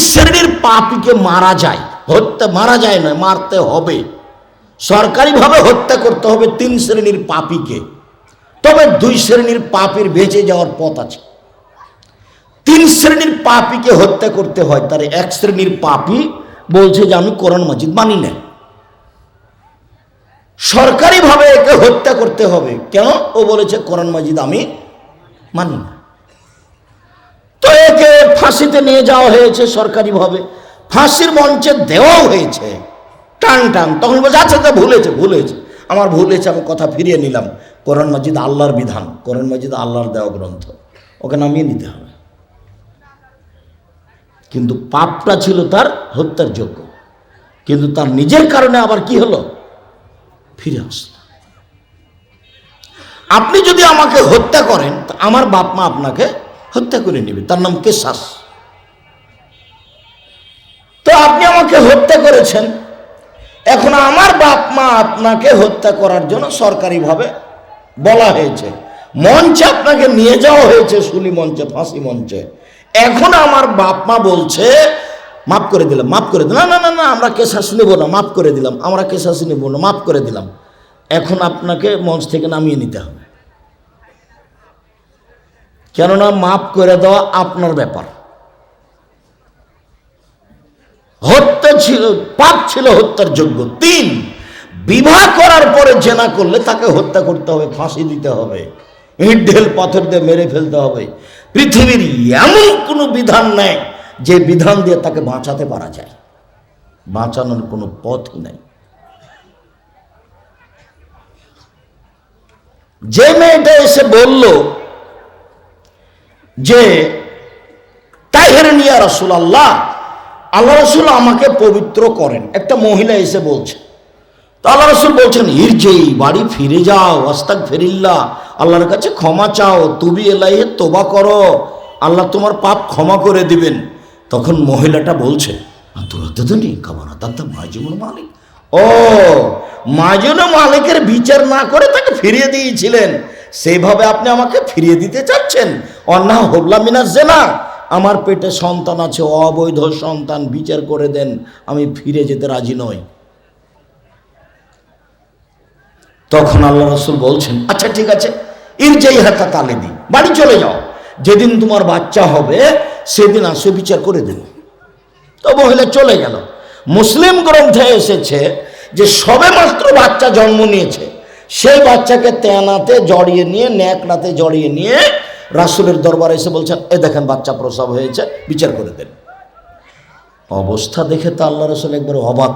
শ্রেণির পাপীকে মারা যায়। হত্যা মারা যায় না মারতে হবে। সরকারিভাবে হত্যা করতে হবে তিন শ্রেণির পাপীকে। তবে দুই শ্রেণির পাপীর বেঁচে যাওয়ার পথ আছে। তিন শ্রেণির পাপীকে হত্যা করতে হয়, তার এক শ্রেণির পাপী বলছে যে, আমি কোরআন মাজিদ মানি না। সরকারিভাবে একে হত্যা করতে হবে। কেন? ও বলেছে, কোরআন মাজিদ আমি মানি না। তো একে ফাঁসিতে নিয়ে যাওয়া হয়েছে সরকারিভাবে। ফাঁসির মঞ্চে দেওয়াও হয়েছে। টান টান। তখন বলছে আচ্ছা তা ভুলেছে ভুলেছে আমার ভুল হয়েছে, আমি কথা ফিরিয়ে নিলাম। কোরআন মাজিদ আল্লাহর বিধান। কোরআন মাজিদ আল্লাহর দেওয়া গ্রন্থ। ওকে নামিয়ে নিতে হবে। কিন্তু পাপটা ছিল তার হত্যার যোগ্য। কিন্তু তার নিজের কারণে আবার কি হলো? ফিরে আসলো। আপনি যদি আমাকে হত্যা করেন আমার বাপ মা আপনাকে হত্যা করে নেবে। তার নাম কেশাস। তো আপনি আমাকে হত্যা করেছেন। এখন আমার বাপ মা আপনাকে হত্যা করার জন্য সরকারিভাবে বলা হয়েছে। মঞ্চে আপনাকে নিয়ে যাওয়া হয়েছে শুলি মঞ্চে, ফাঁসি মঞ্চে। এখন আমার বাপ মা বলছে, মাফ করে দিলাম, মাফ করে দিলাম। না না না আমরা কেশাস নেব না, মাফ করে দিলাম, আমরা কেশাস নেব না, মাফ করে দিলাম। এখন আপনাকে মঞ্চ থেকে নামিয়ে নিতে হবে। কেননা মাফ করে দেওয়া আপনার ব্যাপার হত্যা ছিল, পাপ ছিল, হত্যার যোগ্য। তিন, বিবাহ করার পরে জেনা করলে তাকে হত্যা করতে হবে, ফাঁসি দিতে হবে, ইট ঢেল, পাথর দিয়ে মেরে ফেলতে হবে। পৃথিবীর এমন কোনো বিধান নেই যে বিধান দিয়ে তাকে বাঁচাতে পারা যায়। বাঁচানোর কোনো পথই নাই। যে মেয়েটা এসে বলল যে তাহের নিয়া রসুল আল্লাহ আল্লাহ রসুল আমাকে পবিত্র করেন। একটা মহিলা এসে বলছে, তো আল্লাহ রসুল বলছেন ইর যেই বাড়ি ফিরে যাও আস্তাক ফেরিল্লা আল্লাহর কাছে ক্ষমা চাও, তুবি এলাইহে তোবা করো, আল্লাহ তোমার পাপ ক্ষমা করে দিবেন। তখন মহিলাটা বলছে মালিক। ও মাজুন মালিকের বিচার না করে তাকে ফিরিয়ে দিয়েছিলেন। সেইভাবে আপনি আমাকে ফিরিয়ে দিতে চাচ্ছেন? অন্না হবলা মিনা জেনা। আমার পেটে সন্তান আছে, অবৈধ সন্তান, বিচার করে দেন, আমি ফিরে যেতে রাজি নই। তখন আল্লাহ রসুল বলছেন আচ্ছা ঠিক আছে ইর যেই হাতা দিই বাড়ি চলে যাও। যেদিন তোমার বাচ্চা হবে, সেদিন আসে, বিচার করে দেব। তো মহিলা চলে গেল। মুসলিম গ্রন্থে এসেছে যে সবে মাত্র বাচ্চা জন্ম নিয়েছে। সেই বাচ্চাকে তেনাতে জড়িয়ে নিয়ে, ন্যাকড়াতে জড়িয়ে নিয়ে রাসুলের দরবারে এসে বলছেন, এ দেখেন বাচ্চা প্রসব হয়েছে, বিচার করে দেন। অবস্থা দেখে তো আল্লাহ রসুল একবার অবাক।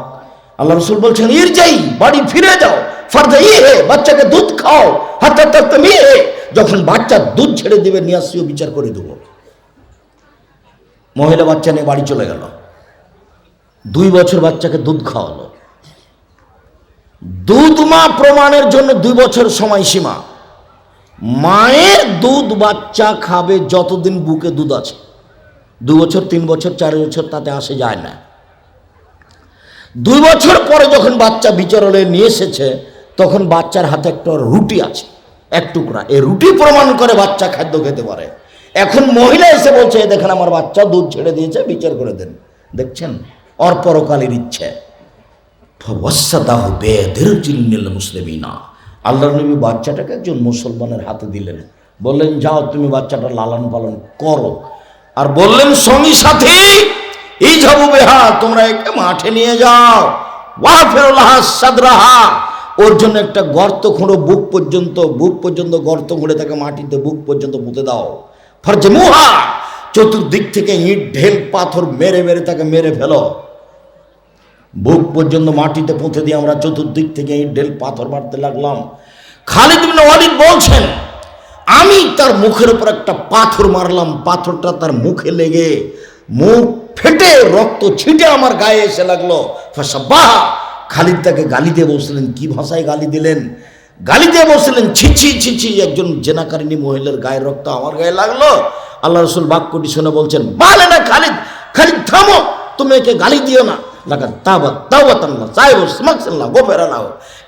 আল্লাহ রসুল বলছেন, ইর যাই, বাড়ি ফিরে যাও, ফার্দা ইয়ে হে, বাচ্চাকে দুধ খাও, হাত তুমি হে। যখন বাচ্চা দুধ ছেড়ে দিবে নিয়ে আসিও বিচার করে দেবো। মহিলা বাচ্চা নিয়ে বাড়ি চলে গেল। দুই বছর বাচ্চাকে দুধ খাওয়ালো। দুধ মা প্রমাণের জন্য দুই বছর সময়সীমা। মায়ের দুধ বাচ্চা খাবে যতদিন বুকে দুধ আছে। দু বছর, তিন বছর, চার বছর তাতে আসে যায় না। দুই বছর পরে যখন বাচ্চা বিচরণে নিয়ে এসেছে, তখন বাচ্চার হাতে একটা রুটি আছে, এক টুকরা। এই রুটি প্রমাণ করে বাচ্চা খাদ্য খেতে পারে। এখন মহিলা এসে বলছে দেখেন আমার বাচ্চা দুধ ছেড়ে দিয়েছে, বিচার করে দেন। দেখছেন? অর পরকালের ইচ্ছে ফবসাদাহ মুসলিমিনা। আল্লাহ নবী বাচ্চাটাকে একজন মুসলমানের হাতে দিলেন। বললেন, যাও, তুমি বাচ্চাটা লালন পালন করো। আর বললেন সঙ্গী সাথী এই যাব বেহা, তোমরা একে মাঠে নিয়ে যাও। ওয়া ফেরুল্লাহ সাদরাহা। ওর জন্য একটা গর্ত খুঁড়ো, বুক পর্যন্ত বুক পর্যন্ত গর্ত খুঁড়ে তাকে মাটিতে বুক পর্যন্ত পুঁতে দাও। ফরজে মুহা চতুর্দিক থেকে ইট, ঢেল, পাথর মেরে মেরে তাকে মেরে ফেলো। বুক পর্যন্ত মাটিতে পুঁতে দিয়ে আমরা চতুর্দিক থেকে ইট, ঢেল, পাথর মারতে লাগলাম। খালিদ বিন ওয়ালিদ বলছেন, আমি তার মুখের উপর একটা পাথর মারলাম, পাথরটা তার মুখে লেগে মুখ ফেটে রক্ত ছিটে আমার গায়ে এসে লাগল। বাহ খালিদ তাকে গালি দিয়ে বসলেন কি ভাষায় গালি দিলেন? গালি দিয়ে বসলেন ছিছি ছিছি একজন জেনাকারিনী মহিলার গায়ের রক্ত আমার গায়ে লাগল। আল্লাহ রসুল বাক্যটি শুনে বলছেন বালে না খালিদ খালিদ থামো, তুমি একে গালি দিও না। লাগা তাবাত তাওবাত আল্লাহ সাহেব স্মাকসাল্লাহ গোফেরালাহ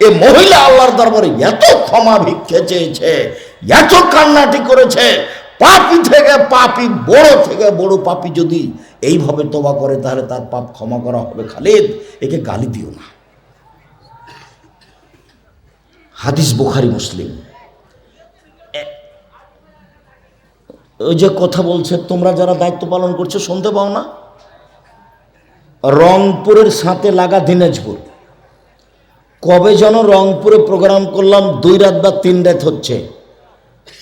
এই মহিলা আল্লাহর দরবারে এত ক্ষমা ভিক্ষে চেয়েছে, এত কান্নাটি করেছে, পাপি থেকে পাপি, বড় থেকে বড় পাপি যদি এইভাবে তোবা করে, তাহলে তার পাপ ক্ষমা করা হবে খালিদ। একে গালি দিও না। হাদিস বুখারি, মুসলিম। ওই যে কথা বলছে, তোমরা যারা দায়িত্ব পালন করছ, শুনতে পাও না? রংপুরের সাথে লাগা দিনাজপুর। কবে যেন রংপুরে প্রোগ্রাম করলাম, দুই রাত বা তিন রাত হচ্ছে।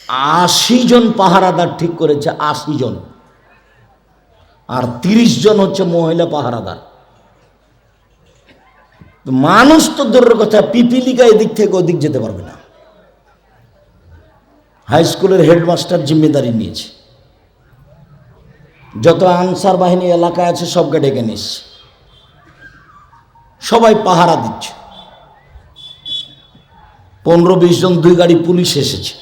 আশি জন পাহারাদার ঠিক করেছে, আশি জন। আর তিরিশ জন হচ্ছে মহিলা পাহারাদার। মানুষ তো দূরের কথা, পিপিলিকা এদিক থেকে ওদিক যেতে পারবে না। হাই স্কুলের হেডমাস্টার জিম্মেদারি নিয়েছে। যত আনসার বাহিনী এলাকায় আছে, সবকে ডেকে নিচ্ছে সবাই পাহারা দিচ্ছে। পনেরো বিশ জন দুই গাড়ি পুলিশ এসেছে।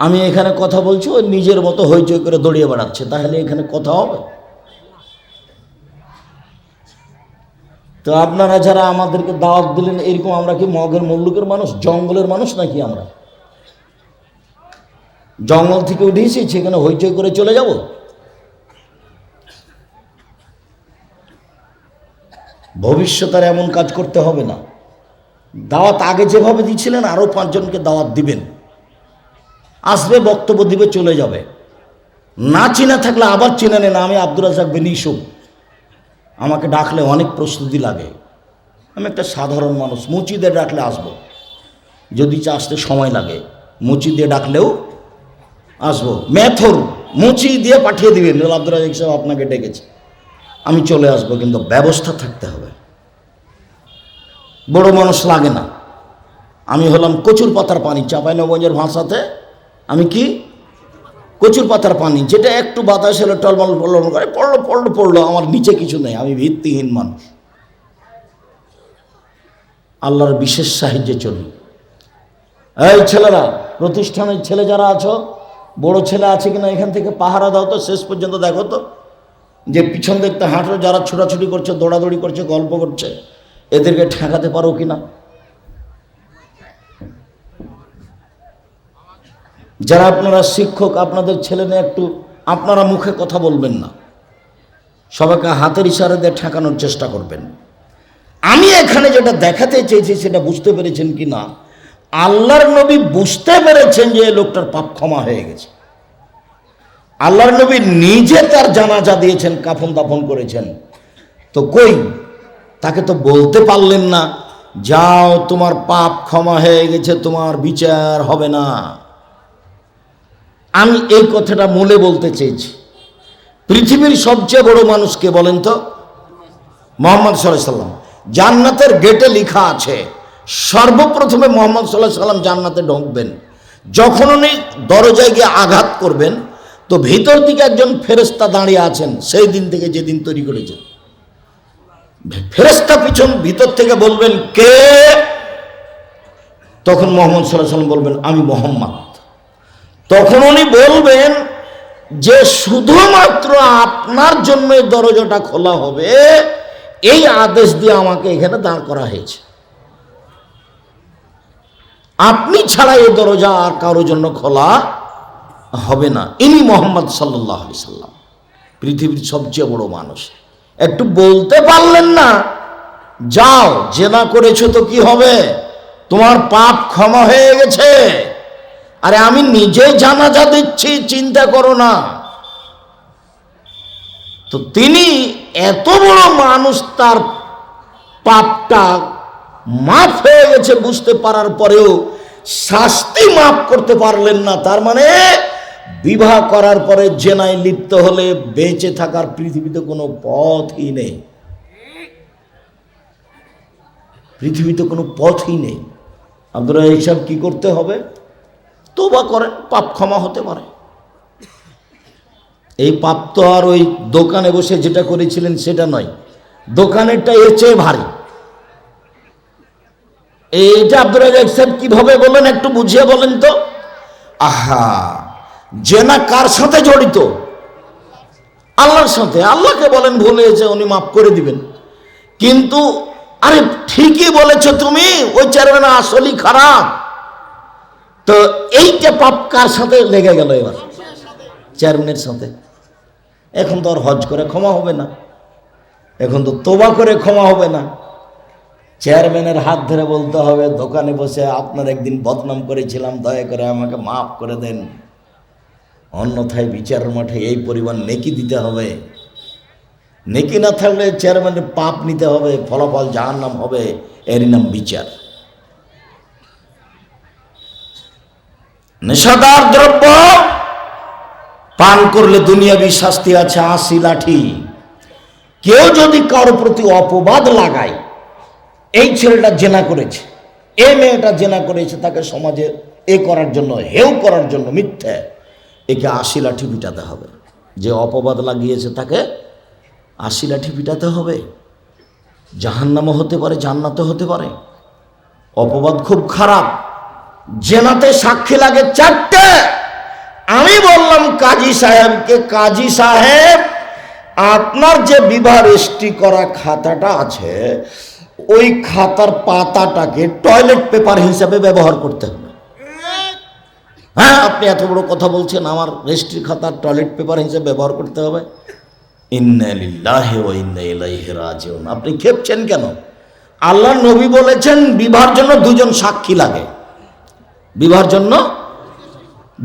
আমি এখানে কথা বলছি ও নিজের মতো হইচই করে দড়িয়ে বেড়াচ্ছে, তাহলে এখানে কথা হবে? তো আপনারা যারা আমাদেরকে দাওয়াত দিলেন, এরকম আমরা কি মগের মুল্লুকের মানুষ, জঙ্গলের মানুষ নাকি আমরা? জঙ্গল থেকে উঠেছি, সেখানে হইচই করে চলে যাব? ভবিষ্যতে আর এমন কাজ করতে হবে না। দাওয়াত আগে যেভাবে দিয়েছিলেন আরও পাঁচজনকে দাওয়াত দিবেন। আসবে বক্তব্য দিবে চলে যাবে। না চিনা থাকলে আবার চিনে নেন আমি আব্দুর রাজাক বিন ইসুফ আমাকে ডাকলে অনেক প্রস্তুতি লাগে। আমি একটা সাধারণ মানুষ মুচিদে ডাকলে আসব। যদি চা আসতে সময় লাগে মুচি দিয়ে ডাকলেও আসব। ম্যাথর মুচি দিয়ে পাঠিয়ে দিবেন। বলে, আব্দুর রাজাক সাহেব আপনাকে ডেকেছে। আমি চলে আসব, কিন্তু ব্যবস্থা থাকতে হবে। বড় মানুষ লাগে না। আমি হলাম কচুর পাতার পানি চাঁপাইনগঞ্জের ভাষাতে আমি কি? কচুর পাতার পানি, যেটা একটু বাতাস এলো টলমল টলমল করে, পড়ল পড়ল পড়ল, আমার নিচে কিছু নেই, আমি ভিত্তিহীন মানুষ। আল্লাহর বিশেষ সাহায্যে চলি। এই ছেলেরা, প্রতিষ্ঠানের ছেলে যারা আছো, বড় ছেলে আছে কিনা এখান থেকে পাহারা দাও তো, শেষ পর্যন্ত দেখো তো। যে পিছন দেখতে হাঁটো যারা ছোটাছুটি করছে, দৌড়াদৌড়ি করছে, গল্প করছে, এদেরকে ঠেকাতে পারো কিনা? যারা আপনারা শিক্ষক, আপনাদের ছেলে মেয়ে, একটু আপনারা মুখে কথা বলবেন না। সবাইকে হাতের ইশারা দিয়ে ঠেকানোর চেষ্টা করবেন। আমি এখানে যেটা দেখাতে চেয়েছি, সেটা বুঝতে পেরেছেন কি না আল্লাহর নবী বুঝতে পেরেছেন যে লোকটার পাপ ক্ষমা হয়ে গেছে। আল্লাহর নবী নিজে তার জানাজা দিয়েছেন, কাফন দাফন করেছেন। তো কই? তাকে তো বলতে পারলেন না, যাও, তোমার পাপ ক্ষমা হয়ে গেছে, তোমার বিচার হবে না। আমি এই কথাটা মূলে বলতে চেয়েছি। পৃথিবীর সবচেয়ে বড় মানুষকে বলেন তো? মোহাম্মদ সাল্লাহ সাল্লাম। জান্নাতের গেটে লেখা আছে, সর্বপ্রথমে মোহাম্মদ সাল্লাহ সাল্লাম জান্নাতে ঢুকবেন। যখন উনি দরজায় গিয়ে আঘাত করবেন তো ভিতর দিকে একজন ফেরেস্তা দাঁড়িয়ে আছেন, সেই দিন থেকে যেদিন তৈরি করেছেন ফেরেস্তা পিছন, ভিতর থেকে বলবেন, কে? তখন মোহাম্মদ সাল্লাম বলবেন, আমি মোহাম্মদ। তখন উনি বলবেন, যে শুধুমাত্র আপনার জন্য দরজাটা খোলা হবে, এই আদেশ দিয়ে আমাকে এখানে দাঁড় করা হয়েছে। আপনি ছাড়া এই দরজা আর কারোর জন্য খোলা হবে না। ইনি মোহাম্মদ সাল্লাহ সাল্লাম। পৃথিবীর সবচেয়ে বড় মানুষ। একটু বলতে পারলেন না? যাও, জেনা করেছ তো কি হবে? তোমার পাপ ক্ষমা হয়ে গেছে। আরে আমি নিজেই জানাজা দিচ্ছি, চিন্তা করো না। তো তিনি এত বড় মানুষ, তার পাপটা মাফ হয়ে গেছে বুঝতে পারার পরেও শাস্তি মাফ করতে পারলেন না। তার মানে বিবাহ করার পরে জেনায় লিপ্ত হলে বেঁচে থাকার পৃথিবীতে কোনো পথই নেই। পৃথিবীতে কোনো পথই নেই। আপনারা এইসব কি করতে হবে? তোবা করেন, পাপ ক্ষমা হতে পারে। এই পাপ তো আর ওই দোকানে বসে যেটা করেছিলেন সেটা নয়। দোকানেরটা এর চেয়ে ভারী। এইটা আব্দুল রাজাক কীভাবে বলেন একটু বুঝিয়ে বলেন তো? আহা! জেনা কার সাথে জড়িত? আল্লাহর সাথে। আল্লাহকে বলেন, ভুল হয়েছে, উনি মাফ করে দিবেন। কিন্তু, আরে ঠিকই বলেছ তুমি, ওই চেয়ারম্যান আসলেই খারাপ। তো এইটা পাপ কার সাথে লেগে গেল এবার? চেয়ারম্যানের সাথে। এখন তো আর হজ করে ক্ষমা হবে না। এখন তো তোবা করে ক্ষমা হবে না। চেয়ারম্যানের হাত ধরে বলতে হবে, দোকানে বসে আপনার একদিন বদনাম করেছিলাম, দয়া করে আমাকে মাফ করে দেন। অন্যথায় বিচার মাঠে এই পরিমাণ নেকি দিতে হবে। নেকি না থাকলে চেয়ারম্যানের পাপ নিতে হবে, ফলাফল যার নাম হবে, এরই নাম বিচার। নেশাদার দ্রব্য পান করলে দুনিয়াবি শাস্তি আছে আশি লাঠি। কেউ যদি কারও প্রতি অপবাদ লাগায়, এই ছেলেটা জেনা করেছে এ মেয়েটা জেনা করেছে, তাকে সমাজে এ করার জন্য হেউ করার জন্য মিথ্যে। একে আশি লাঠি পিটাতে হবে। যে অপবাদ লাগিয়েছে তাকে আশি লাঠি পিটাতে হবে। জাহান্নামও হতে পারে, জান্নাতও হতে পারে। অপবাদ খুব খারাপ। জেনাতে সাক্ষী লাগে চারটে। আমি বললাম, কাজী সাহেবকে, কাজী সাহেব, আপনার যে বিবাহ রেজিস্ট্রি করা খাতাটা আছে, ওই খাতার পাতাটাকে টয়লেট পেপার হিসাবে ব্যবহার করতে হবে। হ্যাঁ আপনি এত বড় কথা বলছেন, আমার রেজিস্ট্রি খাতার টয়লেট পেপার হিসেবে ব্যবহার করতে হবে। রাজিউন। আপনি খেপছেন কেন? আল্লাহ নবী বলেছেন, বিবাহের জন্য দুজন সাক্ষী লাগে। বিবাহের জন্য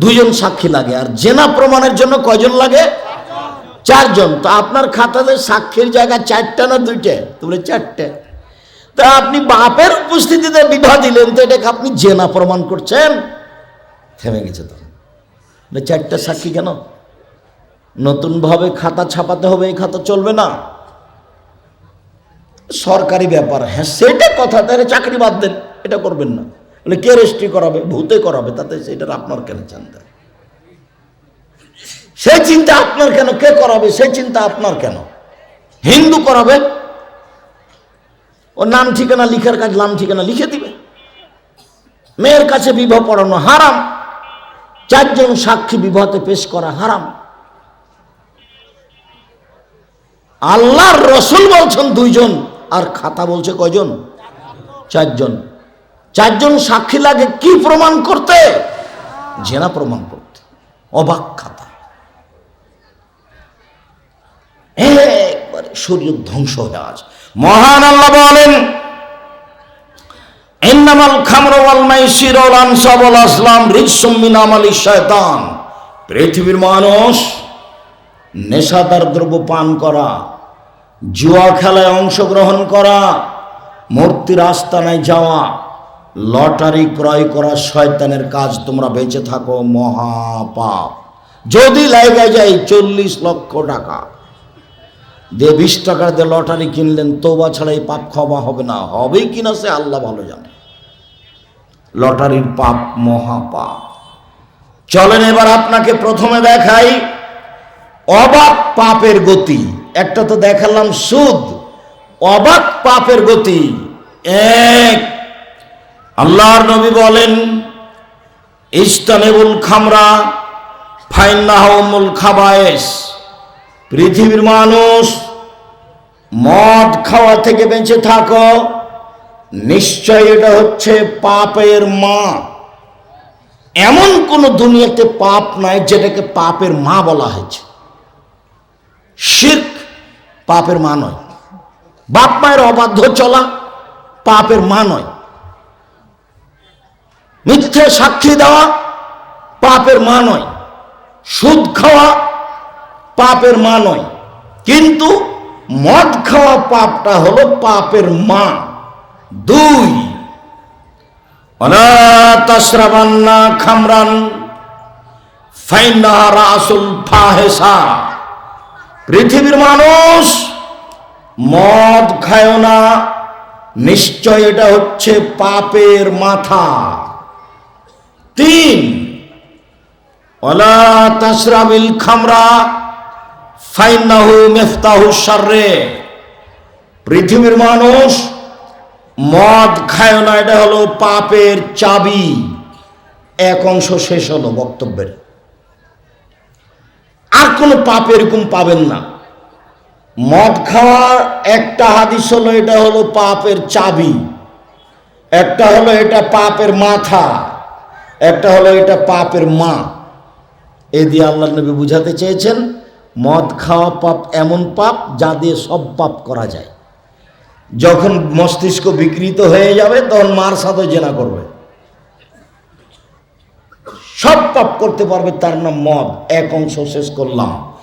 দুজন সাক্ষী লাগে, আর জেনা প্রমাণের জন্য কয়জন লাগে? চারজন। তো আপনার খাতাতে সাক্ষীর জায়গা চারটা না দুইটা? তোমরা চারটে। তা আপনি বাপের উপস্থিতিতে বিবাহ দিলেন, তো এটাকে আপনি জেনা প্রমাণ করছেন। থেমে গেছে তো চারটা সাক্ষী কেন? নতুনভাবে খাতা ছাপাতে হবে, এই খাতা চলবে না। সরকারি ব্যাপার হ্যাঁ সেটা কথা, তাহলে চাকরি বাদ দেন, এটা করবেন না। বলে, কে রেজিস্ট্রি করাবে? ভূতে করাবে, তাতে সেটা আপনার কেন চিন্তা? সেই চিন্তা আপনার কেন? কে করাবে? সেই চিন্তা আপনার কেন? হিন্দু করাবে? ও নাম ঠিকানা, লিখার কাজ, নাম ঠিকানা লিখে দিবে। মেয়ের কাছে বিবাহ পড়ানো হারাম। চারজন সাক্ষী বিবাহতে পেশ করা হারাম। আল্লাহর রসুল বলছেন দুইজন, আর খাতা বলছে কয়জন? চারজন। চারজন সাক্ষী লাগে কি প্রমাণ করতে? জেনা প্রমাণ করতে। অবাক খাতা। একবারে শরীর ধ্বংস হয়ে আছে। মহান আল্লাহ বলেন আসলাম শয়তান। পৃথিবীর মানুষ নেশাদার দ্রব্য পান করা, জুয়া খেলায় অংশগ্রহণ করা মূর্তির আস্তানায় যাওয়া, লটারি ক্রয় করা শয়তানের কাজ তোমরা বেঁচে থাকো, মহাপাপ। যদি লাইগা যায় চল্লিশ লক্ষ টাকা, দিয়ে বিশ টাকার দিয়ে লটারি কিনলেন তোবা ছাড়া এই পাপ ক্ষমা হবে না, হবে কিনা সে আল্লাহ ভালো জানে। লটারির পাপ মহাপাপ। চলেন এবার আপনাকে প্রথমে দেখাই অবাক পাপের গতি। একটা তো দেখালাম সুদ। অবাক পাপের গতি। এক, আল্লাহর নবী বলেন ইস্তানেবুল খামরা ফাইন্নাহমুল খাবায়েস। পৃথিবীর মানুষ মদ খাওয়া থেকে বেঁচে থাকো। নিশ্চয় এটা হচ্ছে পাপের মা। এমন কোন দুনিয়াতে পাপ নাই যেটাকে পাপের মা বলা হয়েছে। শির্ক পাপের মা নয়। বাপ মায়ের অবাধ্য চলা পাপের মা নয়। মিথ্যে সাক্ষী দেওয়া পাপের মা নয়। সুদ খাওয়া পাপের মা নয়। কিন্তু মদ খাওয়া পাপটা হলো পাপের মা। দুই। অনাতাশ্রাবান্না খামরান ফাইন্না রাসুল ফাহেসা। পৃথিবীর মানুষ মদ খায় না, নিশ্চয় এটা হচ্ছে পাপের মাথা। তিন ওলা তাসরাবিল খামরা ফাইনাহু মেফতাহু সাররে পৃথিবীর মানুষ মদ খায় না, এটা হলো পাপের চাবি। এক অংশ শেষ হলো বক্তব্যের। আর কোনো পাপ এরকম পাবেন না। মদ খাওয়ার একটা হাদিস হলো, এটা হলো পাপের চাবি। একটা হলো এটা পাপের মাথা। একটা হলো এটা পাপের মা। এ দিয়ে আল্লাহ নবী বুঝাতে চেয়েছেন, মদ খাওয়া পাপ এমন পাপ যা দিয়ে সব পাপ করা যায়। যখন মস্তিষ্ক বিকৃত হয়ে যাবে, তখন মার সাথে জেনা করবে। সব পাপ করতে পারবে, তার নাম মদ। এক অংশ শেষ করলাম।